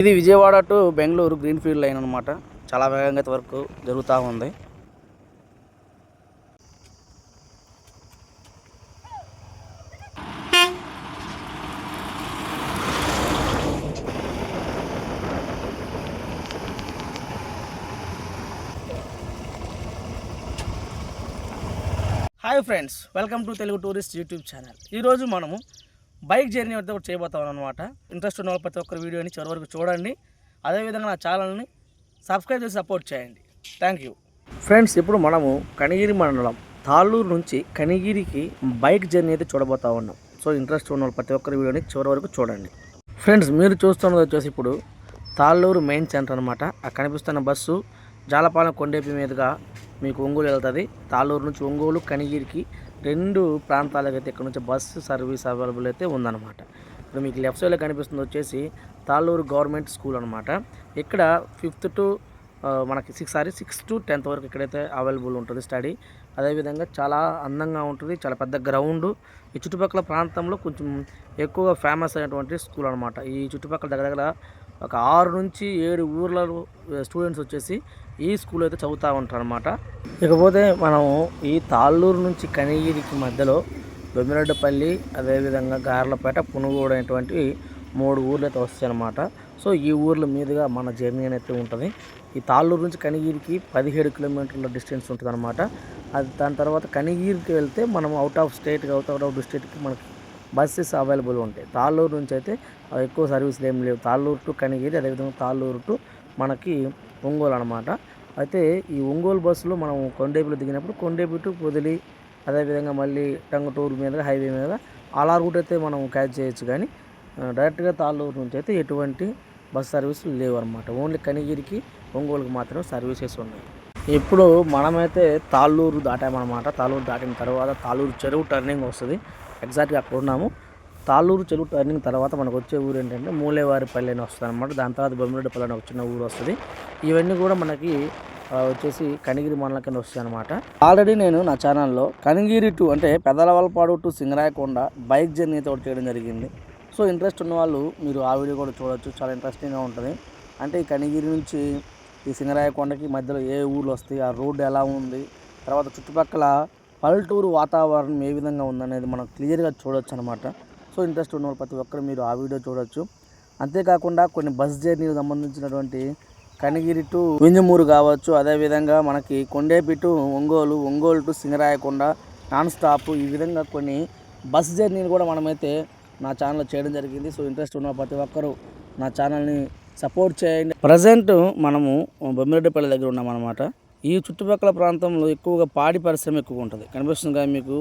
ఇది Vijayawada to Bengaluru green field line అనమాట చాలా వేగంగా వరకు జరుగుతూ ఉంది. Hi friends welcome to Telugu tourist YouTube channel ఈరోజు మనము బైక్ జర్నీ వద్ద కూడా చేయబోతాను అనమాట ఇంట్రెస్ట్ ఉన్న ప్రతి ఒక్కరు వీడియోని చివరి వరకు చూడండి. అదేవిధంగా నా ఛానల్ని సబ్స్క్రైబ్ చేసి సపోర్ట్ చేయండి. థ్యాంక్ యూ ఫ్రెండ్స్ ఇప్పుడు మనము కనిగిరి మండలం తాళ్ళూరు నుంచి కనిగిరికి బైక్ జర్నీ అయితే చూడబోతా ఉన్నాం. సో ఇంట్రెస్ట్ ఉన్న ప్రతి ఒక్కరి వీడియోని చివరి వరకు చూడండి. ఫ్రెండ్స్ మీరు చూస్తున్నది వచ్చేసి ఇప్పుడు తాళ్ళూరు మెయిన్ సెంటర్ అనమాట ఆ కనిపిస్తున్న బస్సు జాలపాలెం కొండేపి మీదుగా మీకు ఒంగోలు వెళ్తుంది. తాళ్ళూరు నుంచి ఒంగోలు కనిగిరికి రెండు ప్రాంతాలకు అయితే ఇక్కడ నుంచి బస్సు సర్వీస్ అవైలబుల్ అయితే ఉందన్నమాట. ఇప్పుడు మీకు లెఫ్ట్ సైడ్లో కనిపిస్తుంది వచ్చేసి తాళ్ళూరు గవర్నమెంట్ స్కూల్ అనమాట ఇక్కడ ఫిఫ్త్ టు మనకి six sorry six to tenth వరకు ఇక్కడైతే అవైలబుల్ ఉంటుంది స్టడీ. అదేవిధంగా చాలా అందంగా ఉంటుంది చాలా పెద్ద గ్రౌండ్. ఈ చుట్టుపక్కల ప్రాంతంలో కొంచెం ఎక్కువగా ఫేమస్ అయినటువంటి స్కూల్ అనమాట ఈ చుట్టుపక్కల దగ్గర దగ్గర ఒక ఆరు నుంచి ఏడు ఊర్ల స్టూడెంట్స్ వచ్చేసి ఈ స్కూల్ అయితే చదువుతూ ఉంటారు అనమాట ఇకపోతే మనము ఈ తాళ్ళూరు నుంచి కనిగిరికి మధ్యలో బొమ్మిరెడ్డిపల్లి అదేవిధంగా గార్లపేట పునుగోడు అనేటువంటివి మూడు ఊర్లు అయితే వస్తాయి అనమాట సో ఈ ఊర్ల మీదుగా మన జర్నీ అనేది ఉంటుంది. ఈ తాళ్ళూరు నుంచి కనిగిరికి పదిహేడు కిలోమీటర్ల డిస్టెన్స్ ఉంటుంది అనమాట అది దాని తర్వాత కనిగిరికి వెళ్తే మనం అవుట్ ఆఫ్ స్టేట్కి అవుట్ ఆఫ్ డిస్ట్రిక్ట్కి మనకి బస్సెస్ అవైలబుల్ ఉంటాయి. తాళ్ళూరు నుంచి అయితే ఎక్కువ సర్వీసులు ఏం లేవు. తాళ్ళూరు టు కనిగిరి అదేవిధంగా తాళ్ళూరు టు మనకి ఒంగోలు అనమాట అయితే ఈ ఒంగోలు బస్సులో మనం కొండేపులో దిగినప్పుడు కొండేపు టు పొదిలి అదేవిధంగా మళ్ళీ టంగుటూరు మీద హైవే మీద అలా రూట్ అయితే మనం క్యాచ్ చేయొచ్చు. కానీ డైరెక్ట్గా తాళ్ళూరు నుంచి అయితే ఎటువంటి బస్ సర్వీసులు లేవు అనమాట ఓన్లీ కనిగిరికి ఒంగోలుకి మాత్రమే సర్వీసెస్ ఉన్నాయి. ఇప్పుడు మనమైతే తాళ్ళూరు దాటామన్నమాట. తాళ్ళూరు దాటిన తర్వాత తాళ్ళూరు చెరువు టర్నింగ్ వస్తుంది. ఎగ్జాక్ట్గా అక్కడ ఉన్నాము. తాళ్ళూరు చెరువు టర్నింగ్ తర్వాత మనకు వచ్చే ఊరు ఏంటంటే మూలేవారిపల్లి అని వస్తుంది అనమాట దాని తర్వాత బొమ్మిరెడ్డిపల్లి అని ఒక చిన్న ఊరు వస్తుంది. ఇవన్నీ కూడా మనకి వచ్చేసి కనిగిరి మండలం కింద వస్తాయి అనమాట ఆల్రెడీ నేను నా ఛానల్లో కనిగిరి టు అంటే Pedalavalapadu to Singarayakonda bike journey అయితే ఒకటి చేయడం జరిగింది. సో ఇంట్రెస్ట్ ఉన్న వాళ్ళు మీరు ఆ వీడియో కూడా చూడొచ్చు. చాలా ఇంట్రెస్టింగ్గా ఉంటుంది. అంటే ఈ కనిగిరి నుంచి ఈ సింగరాయకొండకి మధ్యలో ఏ ఊర్లు వస్తాయి ఆ రోడ్డు ఎలా ఉంది తర్వాత చుట్టుపక్కల పల్లెటూరు వాతావరణం ఏ విధంగా ఉందనేది మనం క్లియర్గా చూడొచ్చు అనమాట సో ఇంట్రెస్ట్ ఉన్న ప్రతి ఒక్కరు మీరు ఆ వీడియో చూడొచ్చు. అంతేకాకుండా కొన్ని బస్ జర్నీకి సంబంధించినటువంటి కనిగిరి టు వింజమూరు కావచ్చు. అదేవిధంగా మనకి Kondepi to Ongole Ongole to Singarayakonda non stop ఈ విధంగా కొన్ని బస్ జర్నీలు కూడా మనమైతే నా ఛానల్లో చేయడం జరిగింది. సో ఇంట్రెస్ట్ ఉన్న ప్రతి ఒక్కరూ నా ఛానల్ని సపోర్ట్ చేయండి. ప్రజెంట్ మనము బొమ్మిరెడ్డిపల్లి దగ్గర ఉన్నామన్నమాట. ఈ చుట్టుపక్కల ప్రాంతంలో ఎక్కువగా పాడి పరిశ్రమ ఎక్కువ ఉంటుంది. కనిపిస్తుంది కదా మీకు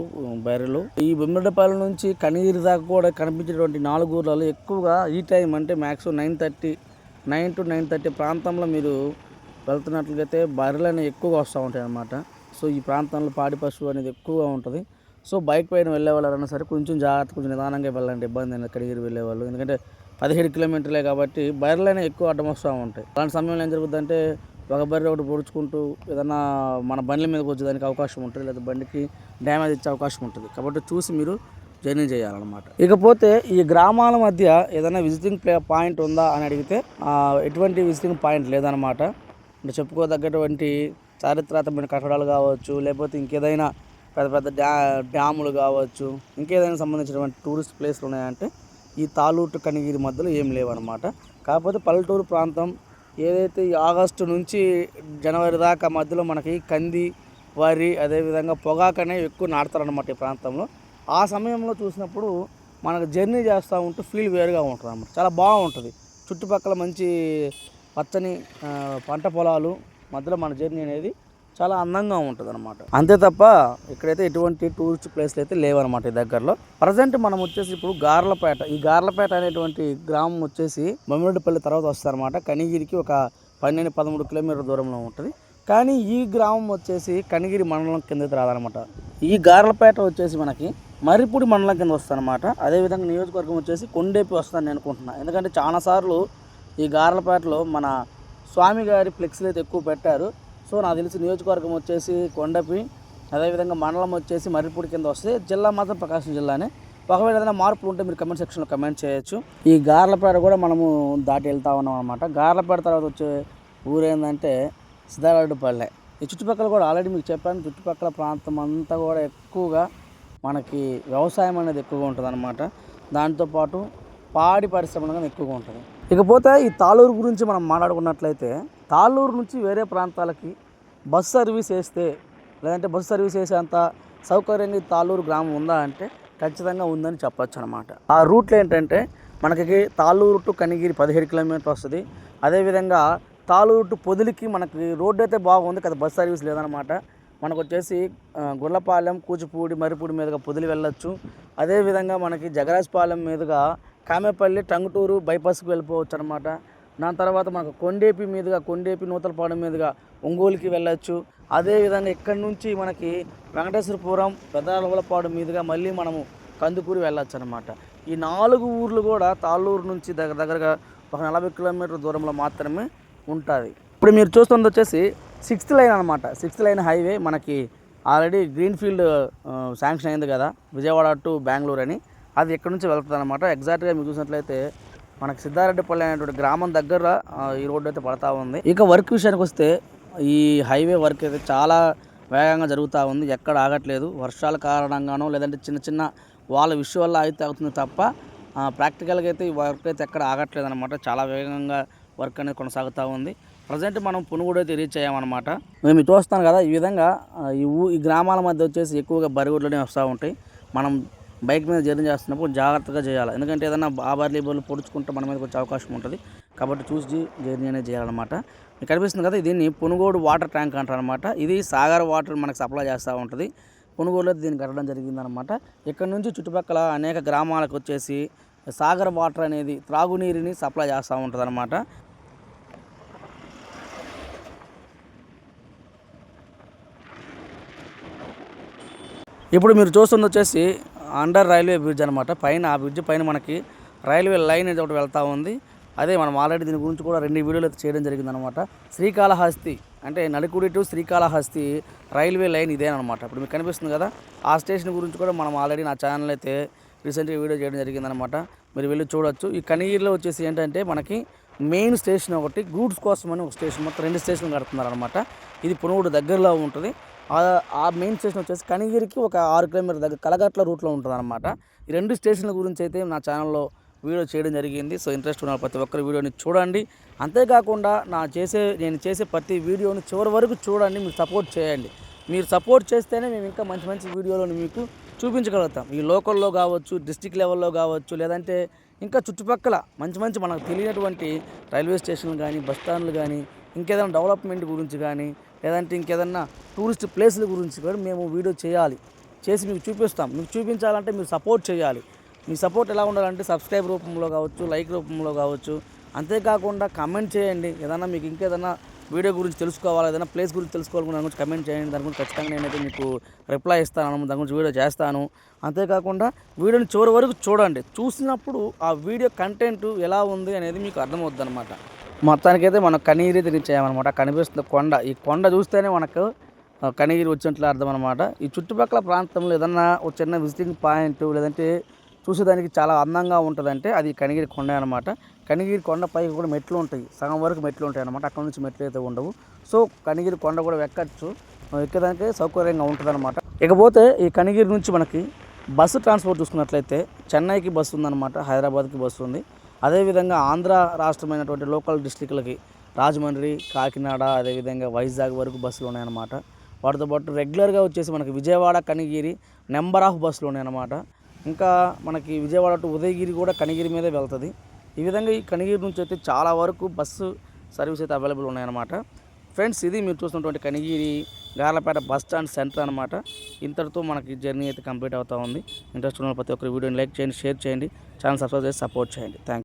బైరలు. ఈ బొమ్మిరెడ్డిపల్లి నుంచి కనీరు దాకా కూడా కనిపించేటువంటి నాలుగు ఊర్లలో ఎక్కువగా ఈ టైం అంటే maximum nine thirty nine to nine thirty ప్రాంతంలో మీరు వెళ్తున్నట్లయితే బర్రెలు అనేవి ఎక్కువగా వస్తూ ఉంటాయి అన్నమాట. సో ఈ ప్రాంతంలో పాడి పశువు అనేది ఎక్కువగా ఉంటుంది. సో బైక్ పైన వెళ్ళే వాళ్ళైనా సరే కొంచెం జాగ్రత్త కొంచెం నిదానంగా వెళ్ళండి. ఇబ్బంది అయినా కడిగిరి వెళ్ళే వాళ్ళు. ఎందుకంటే పదిహేడు కిలోమీటర్లే కాబట్టి బర్రెలైనా ఎక్కువ అడ్డం వస్తూ ఉంటాయి. అలాంటి సమయంలో ఏం జరుగుతుందంటే ఒక బర్రె ఒకటి పొడుచుకుంటూ ఏదన్నా మన బండ్ల మీదకి వచ్చేదానికి అవకాశం ఉంటుంది లేదా బండికి డ్యామేజ్ ఇచ్చే అవకాశం ఉంటుంది. కాబట్టి చూసి మీరు జర్నీ చేయాలన్నమాట. ఇకపోతే ఈ గ్రామాల మధ్య ఏదైనా విజిటింగ్ ప్లే పాయింట్ ఉందా అని అడిగితే ఎటువంటి విజిటింగ్ పాయింట్ లేదనమాట అంటే చెప్పుకోదగ్గటువంటి చారిత్రాత్మకమైన కట్టడాలు కావచ్చు లేకపోతే ఇంకేదైనా పెద్ద పెద్ద డ్యా డ్యాములు కావచ్చు ఇంకేదైనా సంబంధించినటువంటి టూరిస్ట్ ప్లేస్లు ఉన్నాయంటే ఈ తాలూటు కనిగిరి మధ్యలో ఏం లేవన్నమాట. కాకపోతే పల్లెటూరు ప్రాంతం ఏదైతే ఈ ఆగస్టు నుంచి జనవరి దాకా మధ్యలో మనకి కంది వరి అదేవిధంగా పొగాకు అనేవి ఎక్కువ నాటుతారనమాట ఈ ప్రాంతంలో. ఆ సమయంలో చూసినప్పుడు మనకు జర్నీ చేస్తూ ఉంటే ఫీల్ వేరుగా ఉంటుంది అన్నమాట చాలా బాగుంటుంది. చుట్టుపక్కల మంచి పచ్చని పంట పొలాలు మధ్యలో మన జర్నీ అనేది చాలా అందంగా ఉంటుంది అనమాట అంతే తప్ప ఇక్కడైతే ఎటువంటి టూరిస్ట్ ప్లేస్లు అయితే లేవన్నమాట ఈ దగ్గరలో. ప్రజెంట్ మనం వచ్చేసి ఇప్పుడు గార్లపేట ఈ గార్లపేట అనేటువంటి గ్రామం వచ్చేసి బొమ్మిరెడ్డిపల్లి తర్వాత వస్తారనమాట కనిగిరికి ఒక పన్నెండు పదమూడు కిలోమీటర్ల దూరంలో ఉంటుంది. కానీ ఈ గ్రామం వచ్చేసి కనిగిరి మండలం కిందకి రాదనమాట ఈ గార్లపేట వచ్చేసి మనకి మర్రిపూడి మండలం కింద వస్తుందన్నమాట. అదేవిధంగా నియోజకవర్గం వచ్చేసి కొండేపి వస్తుందని నేను అనుకుంటున్నా. ఎందుకంటే చాలాసార్లు ఈ గార్లపేటలో మన స్వామి గారి ఫ్లెక్స్లు అయితే ఎక్కువ పెట్టారు. సో నాకు తెలిసి నియోజకవర్గం వచ్చేసి కొండపి అదేవిధంగా మండలం వచ్చేసి మర్రిపూడి కింద వస్తే జిల్లా మాత్రం ప్రకాశం జిల్లానే. ఒకవేళ ఏదైనా మార్పులు ఉంటే మీరు కమెంట్ సెక్షన్లో కమెంట్ చేయొచ్చు. ఈ గార్లపేట కూడా మనము దాటి వెళ్తా ఉన్నాం అనమాట గార్లపేట తర్వాత వచ్చే ఊరేందంటే ఏంటంటే సిద్ధారెడ్డిపల్లె ఈ చుట్టుపక్కల కూడా ఆల్రెడీ మీకు చెప్పాను చుట్టుపక్కల ప్రాంతం అంతా కూడా ఎక్కువగా మనకి వ్యవసాయం అనేది ఎక్కువగా ఉంటుంది అనమాట దాంతోపాటు పాడి పరిశ్రమ ఎక్కువగా ఉంటుంది. ఇకపోతే ఈ తాళూరు గురించి మనం మాట్లాడుకున్నట్లయితే తాళూరు నుంచి వేరే ప్రాంతాలకి బస్ సర్వీస్ వేస్తే లేదంటే బస్ సర్వీస్ వేసేంత సౌకర్యాన్ని తాళ్ళూరు తాళూరు గ్రామం ఉందా అంటే ఖచ్చితంగా ఉందని చెప్పొచ్చు అనమాట ఆ రూట్లో ఏంటంటే మనకి తాళూరు టు కనిగిరి పదిహేడు కిలోమీటర్ వస్తుంది. అదేవిధంగా తాళూరు టు పొదిలికి మనకి రోడ్డు అయితే బాగుంది కదా బస్ సర్వీస్ లేదనమాట. మనకు వచ్చేసి గుర్లపాలెం కూచిపూడి మరిపూడి మీదుగా పొదిలి వెళ్ళొచ్చు. అదేవిధంగా మనకి జగరాజపాలెం మీదుగా కామేపల్లి టంగుటూరు బైపాస్కి వెళ్ళిపోవచ్చు అనమాట దాని తర్వాత మనకు కొండేపి మీదుగా కొండేపి నూతలపాడు మీదుగా ఒంగోలుకి వెళ్ళొచ్చు. అదేవిధంగా ఇక్కడి నుంచి మనకి వెంకటేశ్వరపురం పెద్దలపాడు మీదుగా మళ్ళీ మనము కందుకూరు వెళ్ళొచ్చు అనమాట ఈ నాలుగు ఊర్లు కూడా తాళ్ళూరు నుంచి దగ్గర దగ్గరగా ఒక నలభై కిలోమీటర్ల దూరంలో మాత్రమే ఉంటుంది. ఇప్పుడు మీరు చూస్తుంది వచ్చేసి సిక్స్త్ లైన్ అనమాట సిక్స్త్ లైన్ హైవే మనకి ఆల్రెడీ గ్రీన్ఫీల్డ్ శాంక్షన్ అయింది కదా విజయవాడ టు బెంగళూరు అని. అది ఎక్కడి నుంచి వెళ్తుంది అనమాట ఎగ్జాక్ట్గా మీరు చూసినట్లయితే మనకి సిద్ధారెడ్డిపల్లి అనేటువంటి గ్రామం దగ్గర ఈ రోడ్డు అయితే పడతా ఉంది. ఇక వర్క్ విషయానికి వస్తే ఈ హైవే వర్క్ అయితే చాలా వేగంగా జరుగుతూ ఉంది. ఎక్కడ ఆగట్లేదు. వర్షాల కారణంగానో లేదంటే చిన్న చిన్న వాళ్ళ విషయం వల్ల అయితే అవుతుంది తప్ప ప్రాక్టికల్గా అయితే ఈ వర్క్ అయితే ఎక్కడ ఆగట్లేదు అనమాట చాలా వేగంగా వర్క్ అనేది కొనసాగుతూ ఉంది. ప్రజెంట్ మనం పునుగోడు అయితే రీచ్ అయ్యామన్నమాట. మేము చూస్తాం కదా ఈ విధంగా ఈ ఊ ఈ గ్రామాల మధ్య వచ్చేసి ఎక్కువగా బరిగొడ్లనే వస్తూ ఉంటాయి. మనం బైక్ మీద జర్నీ చేస్తున్నప్పుడు జాగ్రత్తగా చేయాలి. ఎందుకంటే ఏదైనా బాబార్లీ బోర్లు పొడుచుకుంటే మన మీదకి వచ్చే అవకాశం ఉంటుంది. కాబట్టి చూసి జర్నీ అనేది చేయాలన్నమాట. మీకు కనిపిస్తుంది కదా దీన్ని పునుగోడు వాటర్ ట్యాంక్ అంటారు అనమాట ఇది సాగర్ వాటర్ మనకు సప్లై చేస్తూ ఉంటుంది. పునుగోడులో దీన్ని కట్టడం జరిగిందనమాట ఇక్కడ నుంచి చుట్టుపక్కల అనేక గ్రామాలకు వచ్చేసి సాగర్ వాటర్ అనేది త్రాగునీరుని సప్లై చేస్తూ ఉంటుంది అనమాట ఇప్పుడు మీరు చూస్తుంది వచ్చేసి అండర్ రైల్వే బ్రిడ్జ్ అనమాట పైన ఆ బ్రిడ్జ్ పైన మనకి రైల్వే లైన్ అనేది ఒకటి వెళ్తూ ఉంది. అదే మనం ఆల్రెడీ దీని గురించి కూడా రెండు వీడియోలు అయితే చేయడం జరిగిందనమాట శ్రీకాళహస్తి అంటే Nalukudi to Srikalahasti railway line ఇదేనమాట ఇప్పుడు మీకు కనిపిస్తుంది కదా ఆ స్టేషన్ గురించి కూడా మనం ఆల్రెడీ నా ఛానల్ అయితే రీసెంట్గా వీడియో చేయడం జరిగిందనమాట మీరు వెళ్ళి చూడొచ్చు. ఈ కనీర్లో వచ్చేసి ఏంటంటే మనకి మెయిన్ స్టేషన్ ఒకటి గూడ్స్ కోసం అని ఒక స్టేషన్ మొత్తం రెండు స్టేషన్లు కడుతున్నారు అనమాట ఇది పునుగుడు దగ్గరలో ఉంటుంది. ఆ- మెయిన్ స్టేషన్ వచ్చేసి కనిగిరికి ఒక ఆరు కిలోమీటర్ దగ్గర కలగట్ల రూట్లో ఉంటుంది అనమాట ఈ రెండు స్టేషన్ల గురించి అయితే నా ఛానల్లో వీడియో చేయడం జరిగింది. సో ఇంట్రెస్ట్ ఉన్న ప్రతి ఒక్కరు వీడియోని చూడండి. అంతేకాకుండా నా చేసే నేను చేసే ప్రతి వీడియోని చివరి వరకు చూడండి. మీరు సపోర్ట్ చేయండి. మీరు సపోర్ట్ చేస్తేనే మేము ఇంకా మంచి మంచి వీడియోలను మీకు చూపించగలుగుతాం. ఈ లోకల్లో కావచ్చు డిస్టిక్ లెవెల్లో కావచ్చు లేదంటే ఇంకా చుట్టుపక్కల మంచి మంచి మనకు తెలియనటువంటి రైల్వే స్టేషన్లు కానీ బస్ స్టాండ్లు కానీ ఇంకేదైనా డెవలప్మెంట్ గురించి కానీ లేదంటే ఇంకేదన్నా టూరిస్ట్ ప్లేస్ల గురించి కూడా మేము వీడియో చేయాలి. చేసి మీకు చూపిస్తాం. మీకు చూపించాలంటే మీరు సపోర్ట్ చేయాలి. మీ సపోర్ట్ ఎలా ఉండాలంటే సబ్స్క్రైబ్ రూపంలో కావచ్చు లైక్ రూపంలో కావచ్చు. అంతేకాకుండా కమెంట్ చేయండి. ఏదైనా మీకు ఇంకేదైనా వీడియో గురించి తెలుసుకోవాలి ఏదైనా ప్లేస్ గురించి తెలుసుకోవాలనుకున్న దాని గురించి కమెంట్ చేయండి. దాని గురించి ఖచ్చితంగా నేనైతే మీకు రిప్లై ఇస్తాను. దాని గురించి వీడియో చేస్తాను. అంతేకాకుండా వీడియోని చివరి వరకు చూడండి. చూసినప్పుడు ఆ వీడియో కంటెంట్ ఎలా ఉంది అనేది మీకు అర్థమవుద్ది అనమాట మొత్తానికైతే మనం కనీరి తిరిగిచ్చామన్నమాట కనిపిస్తుంది కొండ. ఈ కొండ చూస్తేనే మనకు కనీరు కనిగిరి వచ్చినట్లు అర్థం అనమాట ఈ చుట్టుపక్కల ప్రాంతంలో ఏదన్నా ఒక చిన్న విజిటింగ్ పాయింట్ లేదంటే చూసేదానికి చాలా అందంగా ఉంటుందంటే అది కనిగిరి కొండ అనమాట కనిగిరి కొండ పైకి కూడా మెట్లు ఉంటాయి. సగం వరకు మెట్లు ఉంటాయి అనమాట అక్కడ నుంచి మెట్లు అయితే ఉండవు. సో కనిగిరి కొండ కూడా ఎక్కచ్చు ఎక్కడానికి సౌకర్యంగా ఉంటుంది అనమాట ఇకపోతే ఈ కనిగిరి నుంచి మనకి బస్సు ట్రాన్స్పోర్ట్ చూసుకున్నట్లయితే చెన్నైకి బస్సు ఉందన్నమాట. హైదరాబాద్కి బస్సు ఉంది. అదేవిధంగా ఆంధ్ర రాష్ట్రమైనటువంటి లోకల్ డిస్టిక్లకి రాజమండ్రి కాకినాడ అదేవిధంగా వైజాగ్ వరకు బస్సులు ఉన్నాయన్నమాట. వాటితో పాటు రెగ్యులర్గా వచ్చేసి మనకి విజయవాడ కనిగిరి నెంబర్ ఆఫ్ బస్సులు ఉన్నాయన్నమాట. ఇంకా మనకి విజయవాడ టు ఉదయగిరి కూడా కనిగిరి మీదే వెళ్తుంది. ఈ విధంగా ఈ కనిగిరి నుంచి అయితే చాలా వరకు బస్సు సర్వీస్ అయితే అవైలబుల్ ఉన్నాయన్నమాట. ఫ్రెండ్స్ ఇది మీరు చూసినటువంటి Kanigiri Garlapeta bus stand centre అనమాట ఇంతటితో మనకి జర్నీ అయితే కంప్లీట్ అవుతా ఉంది. ఇంట్రెస్ట్ ఉన్న ప్రతి ఒక్కరు వీడియోని లైక్ చేయండి షేర్ చేయండి ఛానల్ సబ్స్క్రైబ్ చేసి సపోర్ట్ చేయండి. థ్యాంక్